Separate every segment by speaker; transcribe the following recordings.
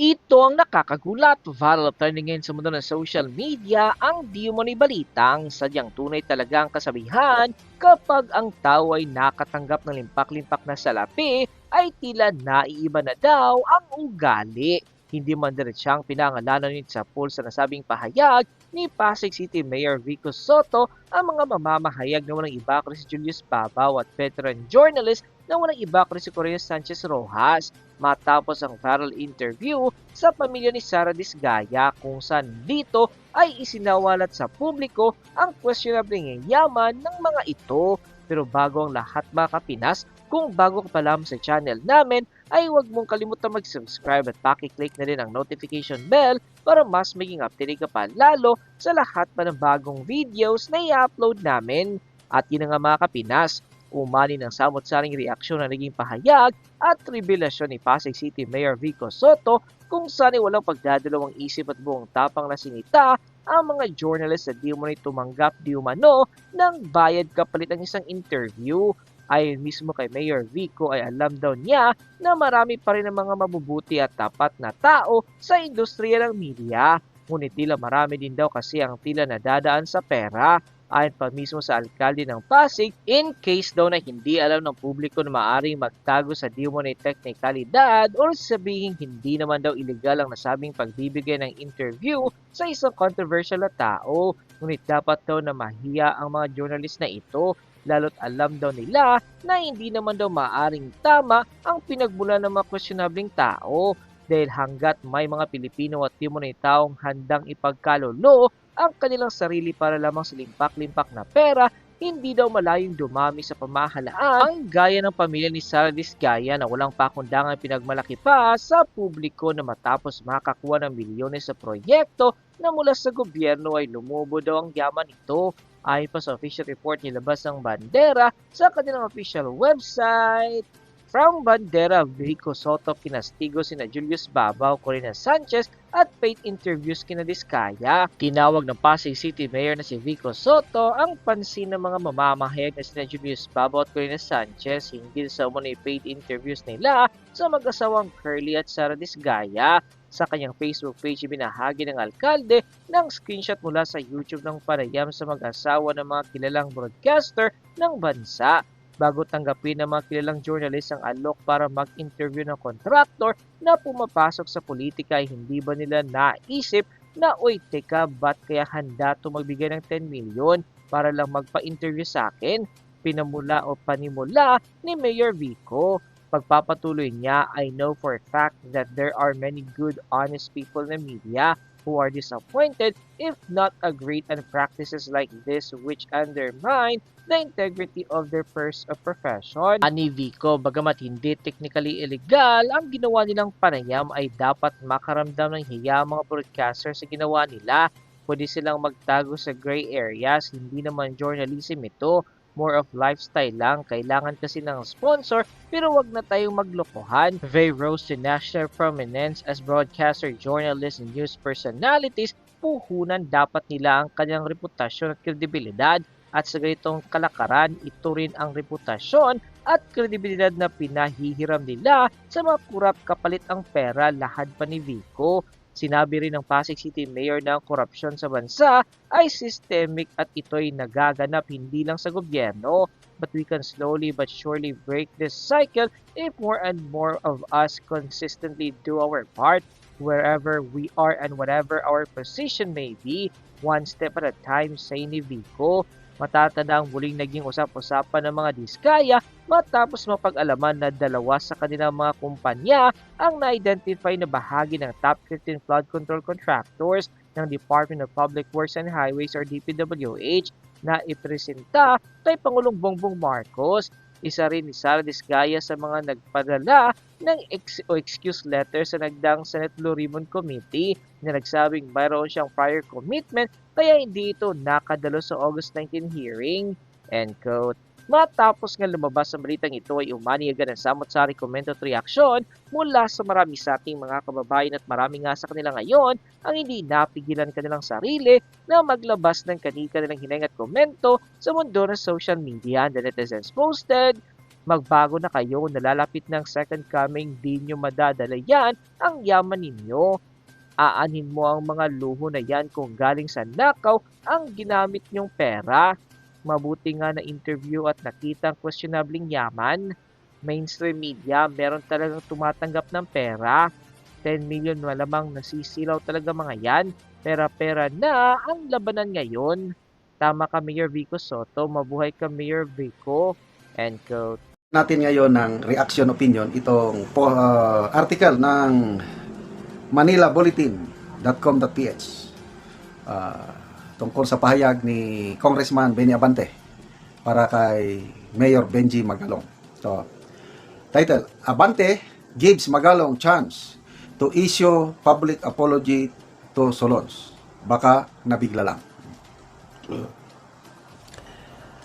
Speaker 1: Ito ang nakakagulat. Viral trending ngayon sa mundo ng social media ang di umano'y balitang sadyang tunay talaga ang kasabihan kapag ang tao ay nakatanggap ng limpak-limpak na salapi ay tila naiiba na daw ang ugali. Hindi man diretsang pinangalanan nito sa poll sa nasabing pahayag ni Pasig City Mayor Vico Soto ang mga mamamahayag na walang iba kundi Julius Babaw at veteran journalist na walang iba kundi Correa Sanchez Rojas matapos ang viral interview sa pamilya ni Sara Disgaya kung saan dito ay isinawalat sa publiko ang questionable yaman ng mga ito. Pero bago ang lahat mga kapinas, kung bago ka pa lamang sa channel namin, ay huwag mong kalimutan mag-subscribe at pakiclick na rin ang notification bell para mas maging updated ka pa lalo sa lahat pa ng bagong videos na i-upload namin. At yun nga mga kapinas, umani ng samot-saring reaksyon na naging pahayag at revelasyon ni Pasig City Mayor Vico Soto kung saan ay walang pagdadalawang isip at buong tapang na sinita ang mga journalist na di tumanggap di umano ng bayad kapalit ang isang interview. Ayon mismo kay Mayor Vico ay alam daw niya na marami pa rin ang mga mabubuti at tapat na tao sa industriya ng media. Ngunit tila marami din daw kasi ang tila nadadaan sa pera ayon pa mismo sa alkalde ng Pasig in case daw na hindi alam ng publiko na maaring magtago sa di mo teknikalidad or sabihin hindi naman daw illegal ang nasabing pagbibigay ng interview sa isang controversial na tao. Ngunit dapat daw na mahiya ang mga journalist na ito lalo't alam daw nila na hindi naman daw maaring tama ang pinagmula ng mga questionabling tao dahil hanggat may mga Pilipino at Timonay taong handang ipagkalulo ang kanilang sarili para lamang sa limpak-limpak na pera, hindi daw malayong dumami sa pamahalaan ang gaya ng pamilya ni Sara Disgaya na walang pakundangan pinagmalaki pa sa publiko na matapos makakuha ng milyones sa proyekto na mula sa gobyerno ay lumubo daw ang yaman nito. Ayon pa sa official report nilabas ng bandera sa kanilang official website, From Bandera, Vico Soto kinastigo sina Julius Babaw, Corina Sanchez at paid interviews kina Diskaya. Tinawag ng Pasig City Mayor na si Vico Soto ang pansin ng mga mamamahayag na sina Julius Babaw at Corina Sanchez hinggil sa umunay paid interviews nila sa mag-asawang Curly at Sara Disgaya. Sa kanyang Facebook page, binahagi ng alkalde ng screenshot mula sa YouTube ng panayam sa mag-asawa ng mga kilalang broadcaster ng bansa bago tanggapin ng mga kilalang journalist ang alok para mag-interview ng kontraktor na pumapasok sa politika ay hindi ba nila naisip na oy teka ba't kaya handa to magbigay ng 10 million para lang magpa-interview sa akin? Pinamula o panimula ni Mayor Vico. Pagpapatuloy niya, I know for a fact that there are many good, honest people in the media who are disappointed if not agreed on practices like this which undermine the integrity of their first profession. Ani Vico, bagamat hindi technically illegal, ang ginawa nilang panayam ay dapat makaramdam ng hiya mga broadcaster sa ginawa nila. Pwede silang magtago sa gray areas, hindi naman journalism ito more of lifestyle lang. Kailangan kasi ng sponsor pero wag na tayong maglokohan. They rose to national prominence as broadcaster, journalists, and news personalities. Puhunan dapat nila ang kanyang reputasyon at kredibilidad at sa ganitong kalakaran, ito rin ang reputasyon at kredibilidad na pinahihiram nila sa mga kurap kapalit ang pera lahad pa ni Vico. Sinabi rin ng Pasig City Mayor na ang korupsyon sa bansa ay systemic at ito'y nagaganap hindi lang sa gobyerno. But we can slowly but surely break this cycle if more and more of us consistently do our part wherever we are and whatever our position may be, one step at a time, say ni Vico. Matatanda ang muling naging usap-usapan ng mga diskaya matapos mapag-alaman na dalawa sa kanilang mga kumpanya ang na-identify na bahagi ng top 15 flood control contractors ng Department of Public Works and Highways or DPWH na ipresenta kay Pangulong Bongbong Marcos isa rin ni Sara Disgaya sa mga nagpadala ng ex o excuse letter sa nagdang Senate Blue Ribbon Committee na nagsabing mayroon siyang prior commitment kaya hindi ito nakadalo sa August 19 hearing. End quote. Matapos nga lumabas sa balitang ito ay umani agad ng samot-sari komento at reaksyon mula sa marami sa ating mga kababayan at marami nga sa kanila ngayon ang hindi napigilan kanilang sarili na maglabas ng kanika nilang hinayang at komento sa mundo ng social media. The netizens posted, magbago na kayo, nalalapit ng second coming, di nyo madadala yan ang yaman ninyo. Aanin mo ang mga luho na yan kung galing sa nakaw ang ginamit nyong pera. Mabuti nga na interview at nakita ang questionabling yaman. Mainstream media, meron talagang tumatanggap ng pera. 10 million malamang nasisilaw talaga mga yan. Pera-pera na ang labanan ngayon. Tama ka Mayor Vico Soto, mabuhay ka Mayor Vico. End quote.
Speaker 2: natin ngayon ng reaction opinion itong uh, article ng manilabulletin.com.ph uh, tungkol sa pahayag ni Congressman Benny Abante para kay Mayor Benji Magalong. So, title, Abante gives Magalong chance to issue public apology to Solons. Baka nabigla lang.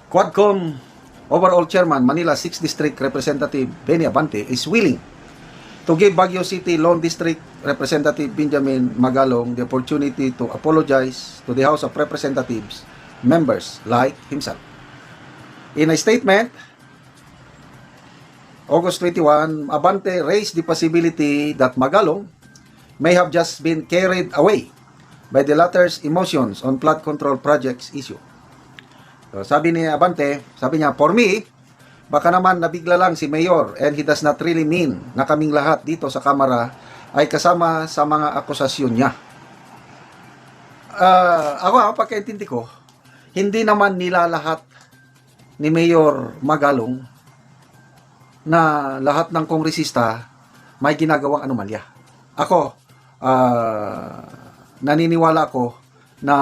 Speaker 2: Quadcom Overall Chairman, Manila 6th District Representative Benny Abante is willing to give Baguio City Lone District Representative Benjamin Magalong the opportunity to apologize to the House of Representatives members like himself. In a statement, August 21, Abante raised the possibility that Magalong may have just been carried away by the latter's emotions on flood control projects issue. So, sabi ni Abante, sabi niya, for me, baka naman nabigla lang si Mayor and he does not really mean na kaming lahat dito sa Kamara ay kasama sa mga akusasyon niya. Ah, ako, ang pagkaintindi ko, hindi naman nila lahat ni Mayor Magalong na lahat ng kongresista may ginagawang anomalya. Ako, ah, naniniwala ko na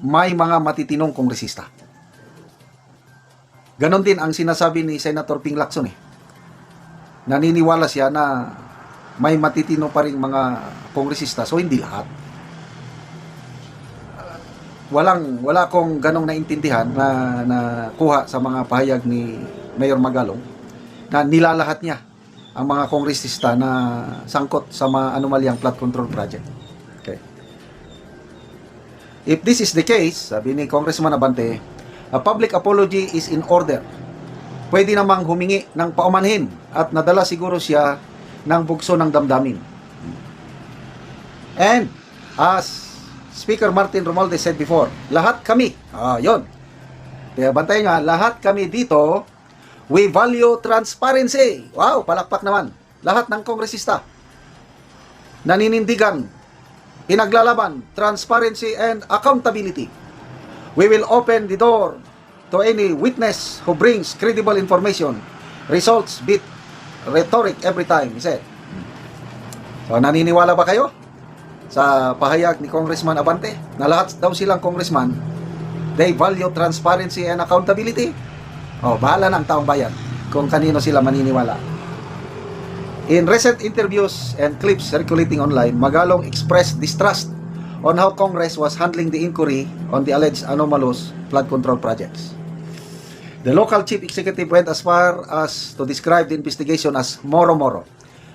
Speaker 2: may mga matitinong kongresista. Ganon din ang sinasabi ni Senator Ping Lacson eh. Naniniwala siya na may matitino pa rin mga kongresista, so hindi lahat. Walang wala akong ganong naintindihan na na kuha sa mga pahayag ni Mayor Magalong na nilalahat niya ang mga kongresista na sangkot sa mga anomalyang flood control project. Okay. If this is the case, sabi ni Congressman Abante, a public apology is in order. Pwede namang humingi ng paumanhin at nadala siguro siya ng bugso ng damdamin. And as Speaker Martin Romualdez said before, lahat kami, ah, yon. Kaya bantay nga, lahat kami dito, we value transparency. Wow, palakpak naman. Lahat ng kongresista naninindigan pinaglalaban, transparency and accountability. We will open the door to any witness who brings credible information. Results beat rhetoric every time, he said. So, naniniwala ba kayo sa pahayag ni Congressman Abante na lahat daw silang congressman they value transparency and accountability? O, bahala ang taong bayan kung kanino sila maniniwala. In recent interviews and clips circulating online, Magalong expressed distrust on how Congress was handling the inquiry on the alleged anomalous flood control projects. The local chief executive went as far as to describe the investigation as moro-moro,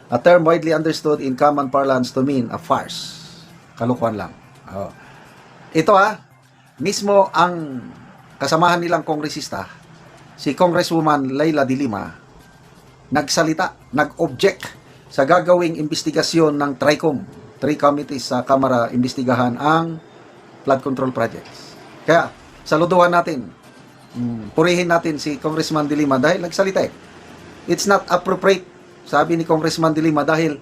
Speaker 2: a term widely understood in common parlance to mean a farce. Kalukuhan lang. Oh. Ito ah, mismo ang kasamahan nilang kongresista, si Congresswoman Leila de Lima, nagsalita, nag-object sa gagawing investigasyon ng TRICOM, three committees sa Kamara imbestigahan ang flood control projects. Kaya, saluduhan natin, mm, purihin natin si Congressman De Lima dahil nagsalita eh. It's not appropriate, sabi ni Congressman De Lima, dahil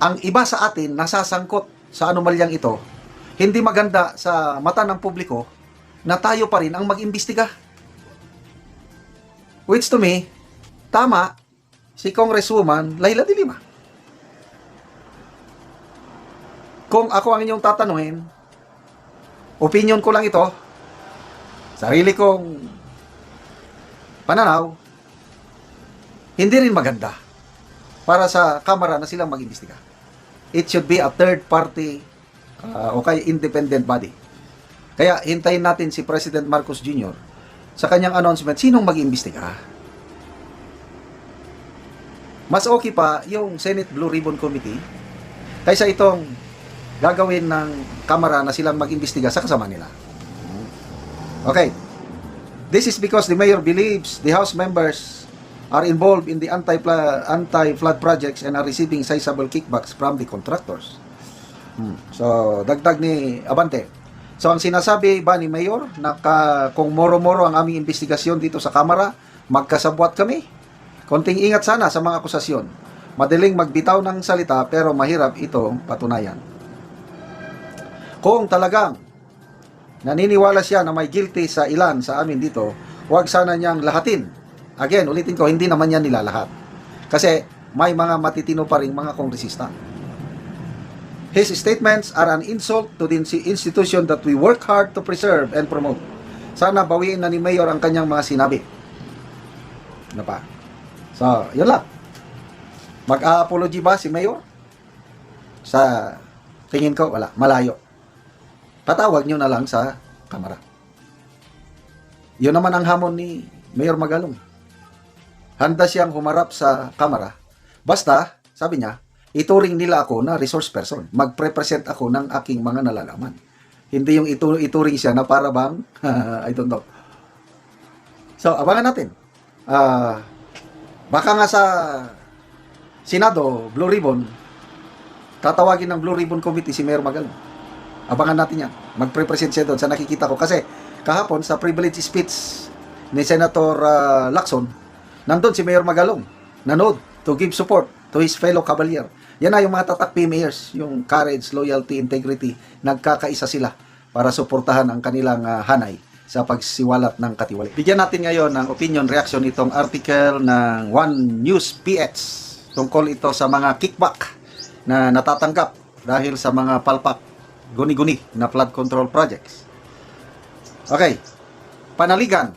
Speaker 2: ang iba sa atin nasasangkot sa anomalyang ito, hindi maganda sa mata ng publiko na tayo pa rin ang mag-imbestiga. Which to me, tama si Congresswoman Laila de Lima. Kung ako ang inyong tatanungin, opinion ko lang ito, sarili kong pananaw, hindi rin maganda para sa kamera na silang mag-imbestiga. It should be a third party uh, o kaya independent body. Kaya hintayin natin si President Marcos Jr. sa kanyang announcement, sinong mag-imbestiga? Mas okay pa yung Senate Blue Ribbon Committee kaysa itong gagawin ng kamera na silang mag-imbestiga sa kasama nila. Okay. This is because the mayor believes the House members are involved in the anti-flood, anti-flood projects and are receiving sizable kickbacks from the contractors. Hmm. So, dagdag ni Abante. So, ang sinasabi ba ni Mayor na ka, kung moro-moro ang aming investigasyon dito sa Kamara, magkasabwat kami? Konting ingat sana sa mga akusasyon. Madaling magbitaw ng salita pero mahirap ito patunayan. Kung talagang naniniwala siya na may guilty sa ilan sa amin dito, huwag sana niyang lahatin. Again, ulitin ko, hindi naman yan nilalahat. Kasi may mga matitino pa rin mga kongresista. His statements are an insult to the institution that we work hard to preserve and promote. Sana bawiin na ni Mayor ang kanyang mga sinabi. Ano pa? So, yun lang. Mag-apology ba si Mayor? Sa tingin ko, wala. Malayo. Patawag nyo na lang sa kamera. Yun naman ang hamon ni Mayor Magalong. Handa siyang humarap sa kamera. Basta, sabi niya, ituring nila ako na resource person. Magpre-present ako ng aking mga nalalaman. Hindi yung itu ituring siya na para bang, I don't know. So, abangan natin. Ah, baka nga sa Senado, Blue Ribbon, tatawagin ng Blue Ribbon Committee si Mayor Magalong. Abangan natin yan. Magpre-present siya doon sa nakikita ko. Kasi kahapon sa privilege speech ni Senator ah, Lacson, nandun si Mayor Magalong. Nanood to give support to his fellow cavalier. Yan na yung mga tatak mayors, yung courage, loyalty, integrity. Nagkakaisa sila para suportahan ang kanilang ah, hanay sa pagsiwalat ng katiwali. Bigyan natin ngayon ng opinion reaction itong article ng One News PH tungkol ito sa mga kickback na natatanggap dahil sa mga palpak guni-guni na flood control projects. Okay. Panaligan.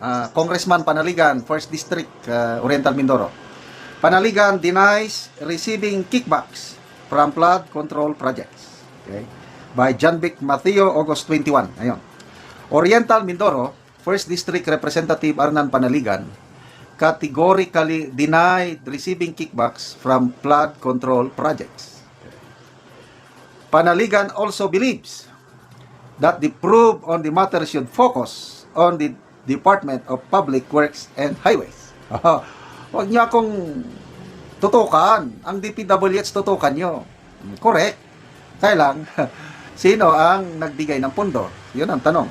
Speaker 2: Ah, Congressman Panaligan, 1st District, ah, Oriental Mindoro. Panaligan denies receiving kickbacks from flood control projects. Okay. By John Vic Mateo, August 21. Ayun. Oriental Mindoro, 1st District Representative Arnan Panaligan, categorically denied receiving kickbacks from flood control projects. Panaligan also believes that the probe on the matter should focus on the Department of Public Works and Highways. Huwag niyo akong tutukan. Ang DPWH tutukan niyo. Correct. Kaya lang, sino ang nagbigay ng pondo? Yun ang tanong.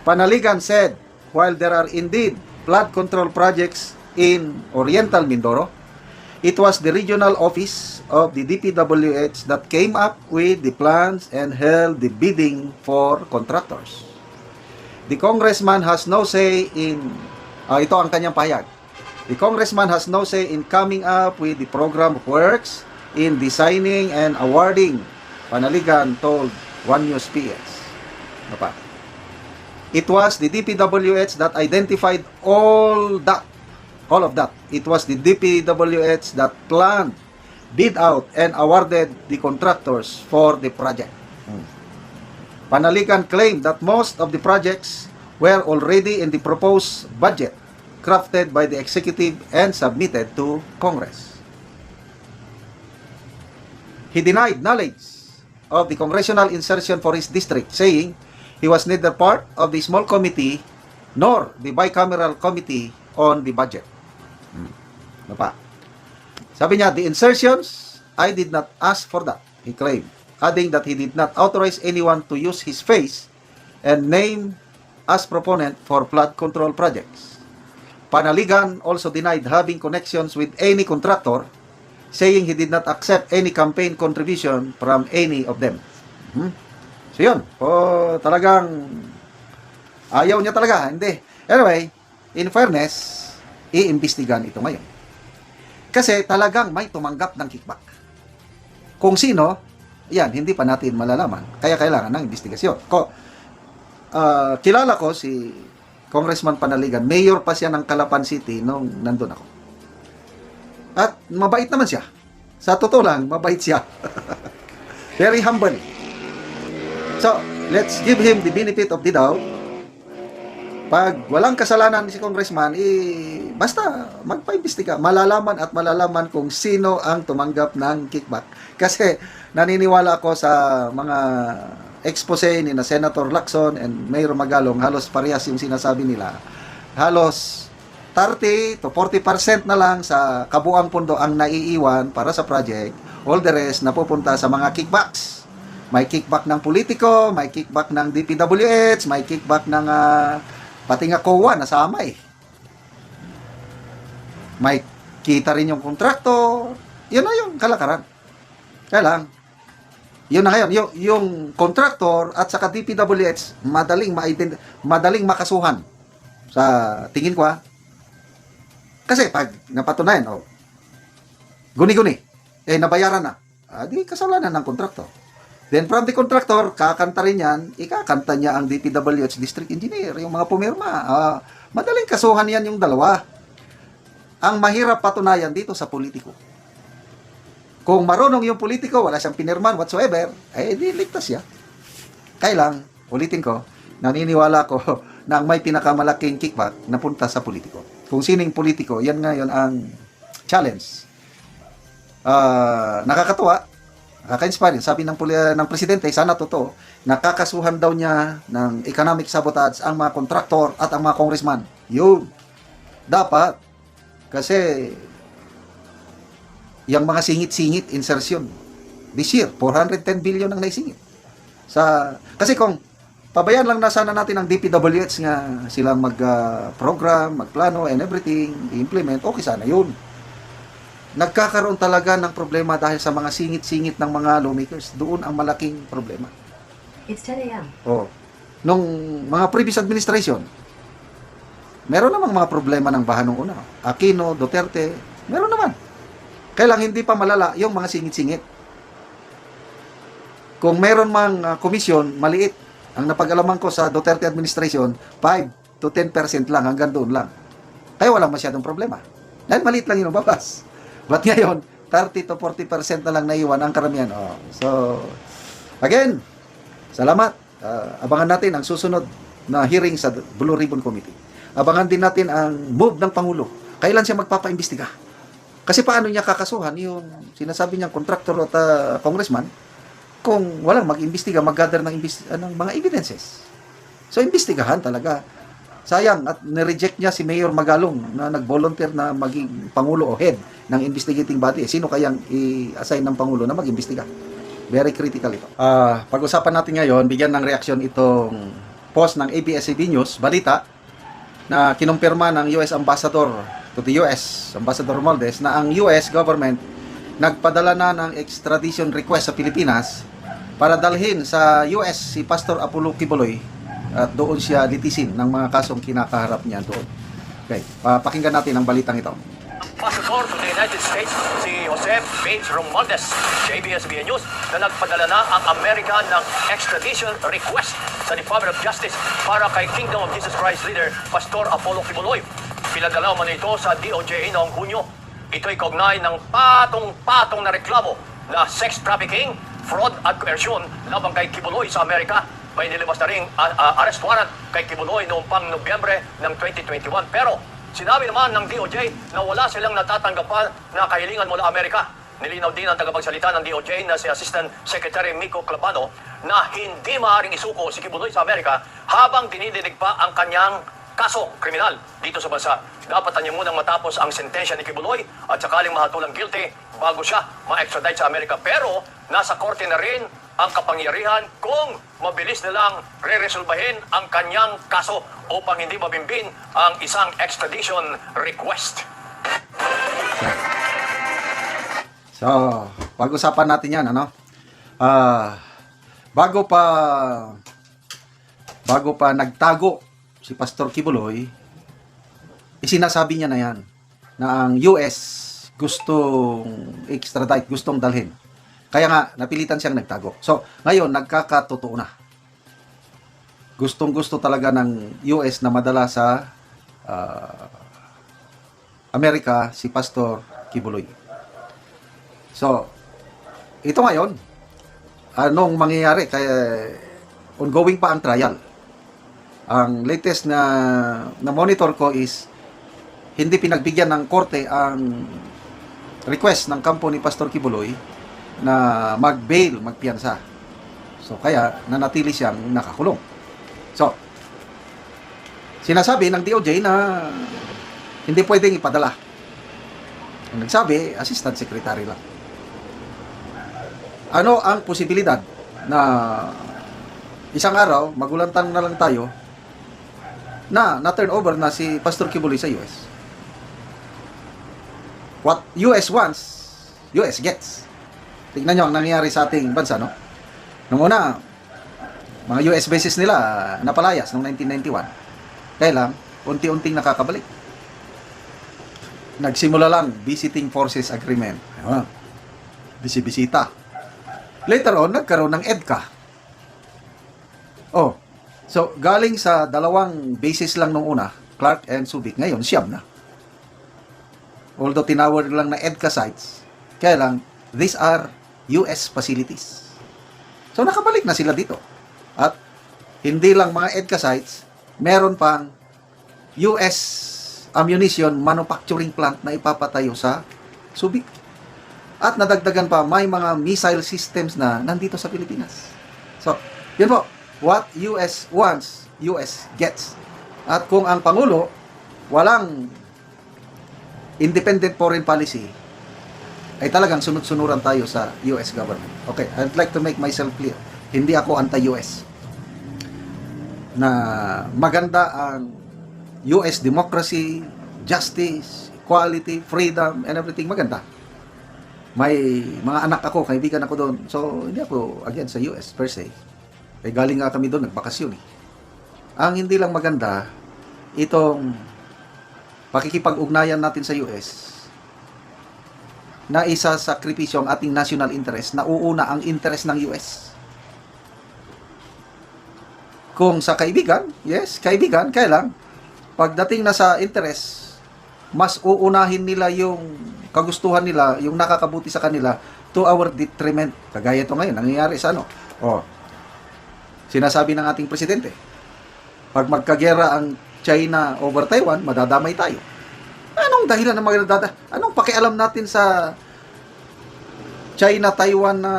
Speaker 2: Panaligan said, while there are indeed flood control projects in Oriental Mindoro, it was the regional office of the DPWH that came up with the plans and held the bidding for contractors. The congressman has no say in ah, ito ang kanyang pahayag. The congressman has no say in coming up with the program of works, in designing and awarding. Panaligan told One News PS. Ano? It was the DPWH that identified all that, all of that. It was the DPWH that planned, bid out, and awarded the contractors for the project. Hmm. Panaligan claimed that most of the projects were already in the proposed budget crafted by the executive and submitted to Congress. He denied knowledge of the congressional insertion for his district, saying he was neither part of the small committee nor the bicameral committee on the budget. Ano pa? Sabi niya, the insertions, I did not ask for that, he claimed, adding that he did not authorize anyone to use his face and name as proponent for flood control projects. Panaligan also denied having connections with any contractor, saying he did not accept any campaign contribution from any of them. Hmm? So yun, o talagang ayaw niya talaga, hindi. Anyway, in fairness, iimbestigan ito ngayon. Kasi talagang may tumanggap ng kickback. Kung sino, yan, hindi pa natin malalaman. Kaya kailangan ng investigasyon. Ko, ah, kilala ko si Congressman Panaligan, mayor pa siya ng Calapan City nung nandun ako. At mabait naman siya. Sa totoo lang, mabait siya. Very humble. So, let's give him the benefit of the doubt. Pag walang kasalanan si congressman, eh, basta magpaimbestiga. Malalaman at malalaman kung sino ang tumanggap ng kickback. Kasi naniniwala ako sa mga expose ni na Senator Lacson and Mayor Magalong, halos parehas yung sinasabi nila. Halos 30 to 40% na lang sa kabuang pondo ang naiiwan para sa project. All the rest napupunta sa mga kickbacks. May kickback ng politiko, may kickback ng DPWH, may kickback ng ah, pati nga COA nasama eh. May kita rin yung kontraktor. Yun na yung kalakaran. Kaya lang, yun na ngayon, yung, yung contractor at saka DPWH, madaling ma madaling makasuhan sa tingin ko ha. Kasi pag napatunayan, oh, guni-guni, eh nabayaran na, ah, di kasalanan ng kontraktor. Then from the contractor, kakanta rin yan, ikakanta niya ang DPWH district engineer, yung mga pumirma. Ah, madaling kasuhan yan yung dalawa. Ang mahirap patunayan dito sa politiko. Kung marunong yung politiko, wala siyang pinirman whatsoever, eh di ligtas siya. Kaya ulitin ko, naniniwala ko na ang may pinakamalaking kickback na punta sa politiko. Kung sining politiko, yan ngayon ang challenge. Ah, nakakatuwa, nakaka-inspire. Sabi ng, puli- ng presidente, sana totoo, nakakasuhan daw niya ng economic sabotage ang mga kontraktor at ang mga congressman. Yun. Dapat. Kasi yung mga singit-singit insertion this year 410 billion ang naisingit sa kasi kung pabayaan lang na sana natin ang DPWH nga silang mag ah, program, magplano and everything, i-implement, okay sana yun. Nagkakaroon talaga ng problema dahil sa mga singit-singit ng mga lawmakers. Doon ang malaking problema.
Speaker 3: It's 10 a.m.
Speaker 2: Oh. Nung mga previous administration, meron namang mga problema ng bahan nung una. Aquino, Duterte, meron naman. Kailang hindi pa malala yung mga singit-singit. Kung meron mang uh, komisyon, maliit. Ang napag-alaman ko sa Duterte administration, 5 to 10% lang, hanggang doon lang. Kaya walang masyadong problema. Dahil maliit lang yung babas. But ngayon, 30 to 40% na lang naiwan ang karamihan. Oh. So, again, salamat. Ah, abangan natin ang susunod na hearing sa Blue Ribbon Committee. Abangan din natin ang move ng Pangulo. Kailan siya magpapaimbestiga? Kasi paano niya kakasuhan yung sinasabi niyang contractor at ah, congressman kung walang mag-imbestiga, mag-gather ng, imbis- ah, ng mga evidences. So, imbestigahan talaga. Sayang at nireject niya si Mayor Magalong na nag-volunteer na maging pangulo o head ng investigating body. Sino kayang i-assign ng pangulo na mag-imbestiga? Very critical ito. Ah, pag-usapan natin ngayon, bigyan ng reaksyon itong post ng ABS-CBN News, balita na kinumpirma ng US Ambassador to the US, Ambassador Romualdez, na ang US government nagpadala na ng extradition request sa Pilipinas para dalhin sa US si Pastor Apollo Kibuloy at doon siya litisin ng mga kasong kinakaharap niya doon. Okay, papakinggan natin ang balitang ito.
Speaker 4: Pastor to the United States, si Jose Bates Romualdez, sa ABS-CBN News, na nagpadala na ang Amerika ng extradition request sa Department of Justice para kay Kingdom of Jesus Christ leader Pastor Apollo Kibuloy. Pinadala man ito sa DOJ noong Hunyo. Ito'y kaugnay ng patong-patong na reklamo na sex trafficking, fraud at coercion labang kay Kibuloy sa Amerika. May nilabas na ring ah, ah, arrest warrant kay Kibuloy noong pang Nobyembre ng 2021. Pero Sinabi naman ng DOJ na wala silang natatanggapan na kahilingan mula Amerika. Nilinaw din ang tagapagsalita ng DOJ na si Assistant Secretary Miko Clabano na hindi maaaring isuko si Kibuloy sa Amerika habang dinidinig pa ang kanyang kaso kriminal dito sa bansa. Dapat niya munang matapos ang sentensya ni Kibuloy at sakaling mahatulang guilty bago siya ma-extradite sa Amerika. Pero nasa korte na rin ang kapangyarihan kung mabilis nilang re-resolbahin ang kanyang kaso upang hindi mabimbin ang isang extradition request.
Speaker 2: So, pag-usapan natin yan, ano? Ah, bago pa bago pa nagtago si Pastor Kibuloy, isinasabi niya na yan na ang US gustong extradite, gustong dalhin. Kaya nga, napilitan siyang nagtago. So, ngayon, nagkakatotoo na. Gustong-gusto talaga ng US na madala sa ah, Amerika si Pastor Kibuloy. So, ito ngayon, anong mangyayari? Kaya, ongoing pa ang trial. Ang latest na, na monitor ko is, hindi pinagbigyan ng korte ang request ng kampo ni Pastor Kibuloy na mag-bail, magpiyansa. So, kaya, nanatili siyang nakakulong. So, sinasabi ng DOJ na Hindi pwedeng ipadala. Ang nagsabi, assistant secretary lang. Ano ang posibilidad na isang araw, magulantang na lang tayo, na na-turn over na si Pastor Kibuloy sa US? What US wants, US gets. Tignan nyo ang nangyayari sa ating bansa, no? Nung una, mga US bases nila napalayas noong 1991. Kaya lang, unti-unting nakakabalik. Nagsimula lang, Visiting Forces Agreement. Ayun. Bisi-bisita. Later on, nagkaroon ng EDCA. Oh, so galing sa dalawang bases lang nung una, Clark and Subic, ngayon siyam na. Although tinawag lang na EDCA sites, kaya lang, these are US facilities. So nakabalik na sila dito. At hindi lang mga EDCA sites, meron pang US ammunition manufacturing plant na ipapatayo sa Subic. At nadagdagan pa, may mga missile systems na nandito sa Pilipinas. So, yun po, what US wants, US gets. At kung ang Pangulo, walang independent foreign policy, ay talagang sunod-sunuran tayo sa US government. Okay, I'd like to make myself clear. Hindi ako anti-US. Na maganda ang US democracy, justice, equality, freedom, and everything maganda. May mga anak ako, kaibigan ako doon. So, hindi ako against sa US per se. Eh, galing nga kami doon, nagbakasyon eh. Ang hindi lang maganda, itong pakikipag-ugnayan natin sa US, na isa sa sakripisyo ang ating national interest, na uuna ang interest ng US. Kung sa kaibigan, yes, kaibigan, kaya lang, pagdating na sa interest, mas uunahin nila yung kagustuhan nila, yung nakakabuti sa kanila, to our detriment. Kagaya ito ngayon, nangyayari sa ano? Oh, sinasabi ng ating presidente, pag magkagera ang China over Taiwan, madadamay tayo. Anong dahilan ng magdadada? Anong pakialam natin sa China, Taiwan na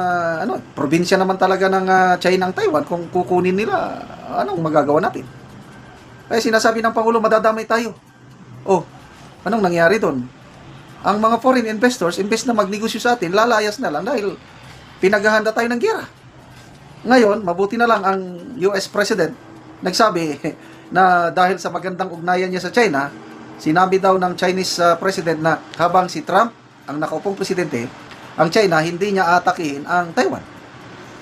Speaker 2: ano, probinsya naman talaga ng ah, China ang Taiwan kung kukunin nila, anong magagawa natin? Kaya sinasabi ng Pangulo, madadamay tayo. Oh, anong nangyari doon? Ang mga foreign investors, imbes na magnegosyo sa atin, lalayas na lang dahil pinaghahanda tayo ng gera. Ngayon, mabuti na lang ang US President nagsabi na dahil sa magandang ugnayan niya sa China, sinabi daw ng Chinese uh, President na habang si Trump ang nakaupong presidente, ang China hindi niya atakihin ang Taiwan.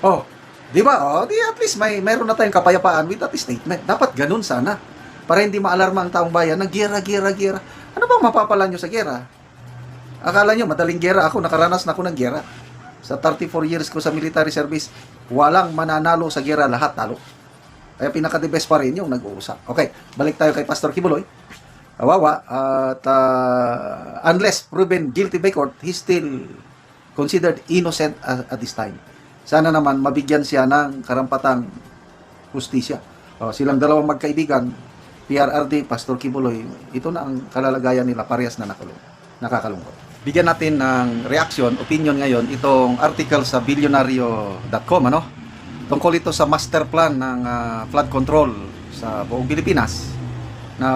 Speaker 2: Oh, di ba? Oh, di at least may meron na tayong kapayapaan with that statement. Dapat ganun sana. Para hindi maalarma ang taong bayan na gera, gera, gera. Ano bang mapapala nyo sa gera? Akala nyo, madaling gera ako, nakaranas na ako ng gera. Sa 34 years ko sa military service, walang mananalo sa gera, lahat talo. Kaya pinaka-the best pa rin yung nag-uusap. Okay, balik tayo kay Pastor Kibuloy. Awawa, at uh, unless proven guilty by court, he's still considered innocent at, this time. Sana naman mabigyan siya ng karampatang hustisya. O, silang dalawang magkaibigan, PRRD, Pastor Kibuloy, ito na ang kalalagayan nila, parehas na nakulong, nakakalungkot. Bigyan natin ng reaction, opinion ngayon, itong article sa billionario.com, ano? Tungkol ito sa master plan ng ah, flood control sa buong Pilipinas na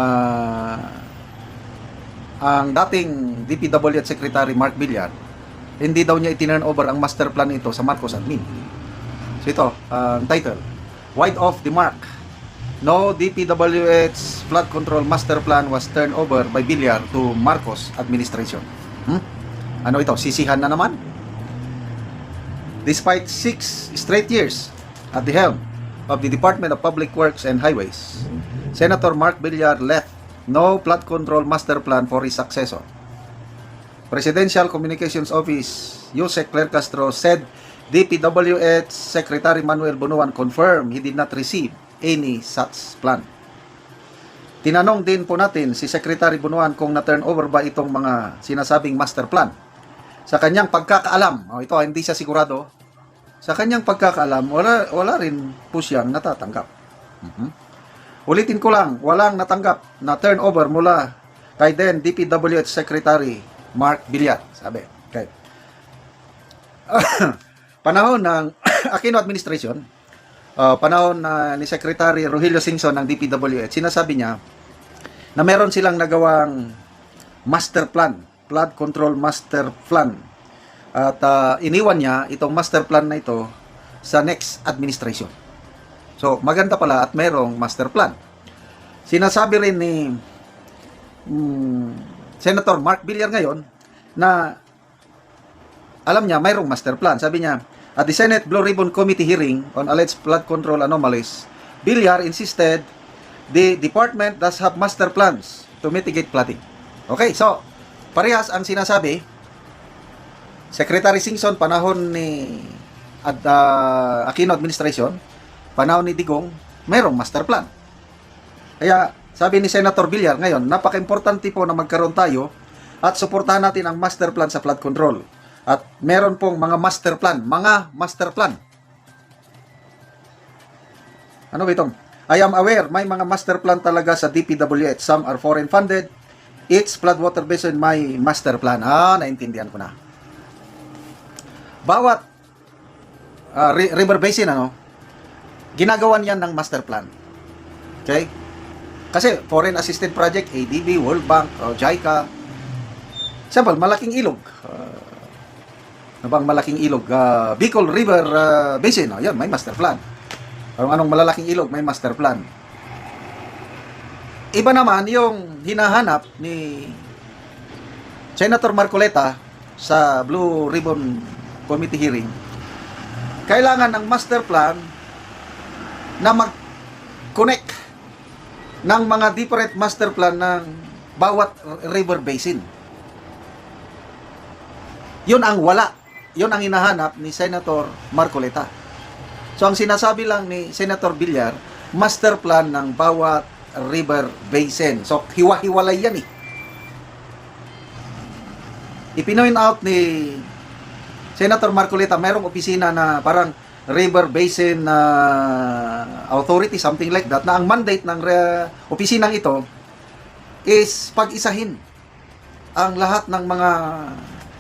Speaker 2: ang dating DPWH Secretary Mark Villar hindi daw niya itinurn over ang master plan ito sa Marcos admin. So ito, ang title, Wide off the mark. No DPWH flood control master plan was turned over by Villar to Marcos administration. Hmm? Ano ito? Sisihan na naman? Despite six straight years at the helm of the Department of Public Works and Highways, Senator Mark Villar left no flood control master plan for his successor. Presidential Communications Office, Yusek Claire Castro said DPWH Secretary Manuel Bunuan confirmed he did not receive any such plan. Tinanong din po natin si Secretary Bunuan kung na-turn over ba itong mga sinasabing master plan. Sa kanyang pagkakaalam, oh, ito hindi siya sigurado, sa kanyang pagkakaalam, wala, wala rin po siyang natatanggap. Mhm. Ulitin ko lang, walang natanggap na turnover mula kay then DPWH Secretary Mark Villar, sabi. Okay. panahon ng Aquino administration, uh, panahon na ni Secretary Rogelio Singson ng DPWH, sinasabi niya na meron silang nagawang master plan, flood control master plan. At ah, iniwan niya itong master plan na ito sa next administration. So, maganda pala at merong master plan. Sinasabi rin ni mm, Senator Mark Villar ngayon na alam niya mayroong master plan. Sabi niya, at the Senate Blue Ribbon Committee hearing on alleged flood control anomalies, Villar insisted the department does have master plans to mitigate flooding. Okay, so parehas ang sinasabi Secretary Singson panahon ni at ah, Aquino administration, panahon ni Digong, mayroong master plan. Kaya sabi ni Senator Villar ngayon, napaka-importante po na magkaroon tayo at suportahan natin ang master plan sa flood control. At meron pong mga master plan, mga master plan. Ano ba itong? I am aware, may mga master plan talaga sa DPWH. Some are foreign funded. Each floodwater basin may master plan. Ah, naintindihan ko na. Bawat ah, ri- river basin, ano, ginagawan yan ng master plan. Okay? Kasi foreign assisted project, ADB, World Bank, o JICA. Example, malaking ilog. Uh, ano bang malaking ilog? Ah, Bicol River ah, Basin. Oh, yan, may master plan. Kung anong malalaking ilog, may master plan. Iba naman yung hinahanap ni Senator Marcoleta sa Blue Ribbon Committee hearing. Kailangan ng master plan na mag-connect ng mga different master plan ng bawat river basin. Yun ang wala. Yun ang hinahanap ni Senator Marcoleta. So ang sinasabi lang ni Senator Villar, master plan ng bawat river basin. So hiwa-hiwalay yan eh. Ipinoint out ni Senator Marcoleta, mayroong opisina na parang River Basin uh, Authority, something like that, na ang mandate ng re- opisinang ito is pag-isahin ang lahat ng mga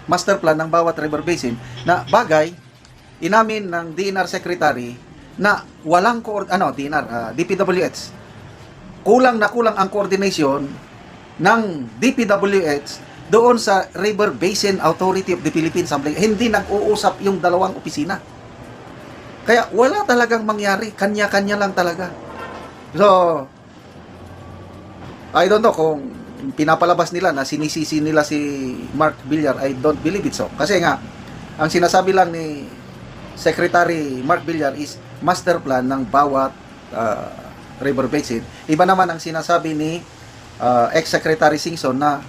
Speaker 2: master plan ng bawat river basin na bagay inamin ng DNR Secretary na walang coord ano DNR ah, DPWH kulang na kulang ang coordination ng DPWH doon sa River Basin Authority of the Philippines something hindi nag-uusap yung dalawang opisina. Kaya wala talagang mangyari. Kanya-kanya lang talaga. So I don't know kung pinapalabas nila na sinisisi nila si Mark Villar I don't believe it so. Kasi nga ang sinasabi lang ni Secretary Mark Villar is master plan ng bawat uh, river basin. Iba naman ang sinasabi ni uh, ex-secretary Singson na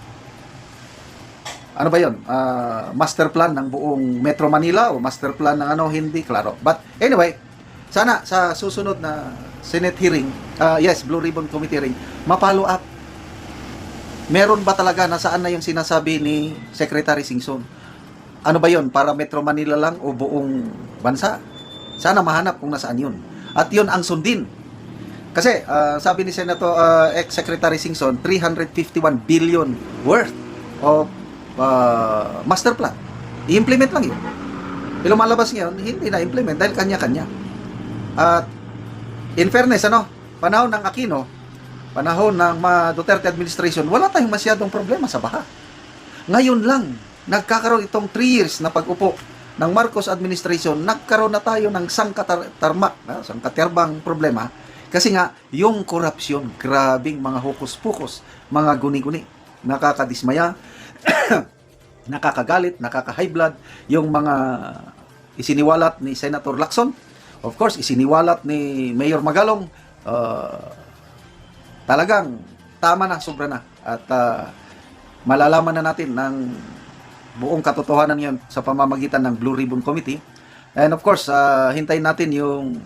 Speaker 2: ano ba 'yon? Uh, master plan ng buong Metro Manila o master plan ng ano hindi klaro. But anyway, sana sa susunod na Senate hearing, uh, yes, Blue Ribbon Committee hearing, mapalo up. Meron ba talaga nasaan na yung sinasabi ni Secretary Singson? Ano ba 'yon? Para Metro Manila lang o buong bansa? Sana mahanap kung nasaan 'yun. At 'yun ang sundin kasi ah, sabi ni Senator ah, ex-Secretary Singson, 351 billion worth of ah, master plan. I-implement lang yun. Pero lumalabas ngayon, hindi na implement dahil kanya-kanya. At in fairness, ano, panahon ng Aquino, panahon ng mga Duterte administration, wala tayong masyadong problema sa baha. Ngayon lang, nagkakaroon itong 3 years na pag-upo ng Marcos administration, nagkaroon na tayo ng sangkatarma, ah, sangkaterbang problema kasi nga, yung korupsyon, grabing mga hokus-pokus, mga guni-guni, nakakadismaya, nakakagalit, nakaka-high blood, yung mga isiniwalat ni Senator Lacson, of course, isiniwalat ni Mayor Magalong, uh, talagang tama na, sobra na. At uh, malalaman na natin ng buong katotohanan yan sa pamamagitan ng Blue Ribbon Committee. And of course, uh, hintayin natin yung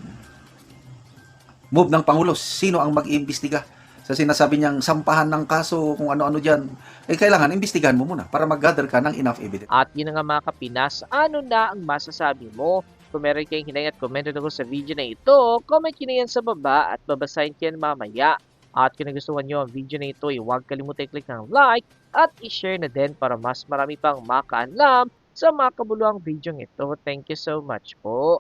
Speaker 2: move ng Pangulo, sino ang mag-iimbestiga sa sinasabi niyang sampahan ng kaso kung ano-ano dyan, eh kailangan imbestigahan mo muna para mag-gather ka ng enough evidence.
Speaker 1: At yun na nga mga kapinas, ano na ang masasabi mo? Kung meron kayong hinay at comment ako sa video na ito, comment nyo na yan sa baba at babasahin ko mamaya. At kung nagustuhan nyo ang video na ito, eh, huwag kalimutan i-click ng like at i-share na din para mas marami pang makaanlam sa mga kabuluhang video ito. Thank you so much po.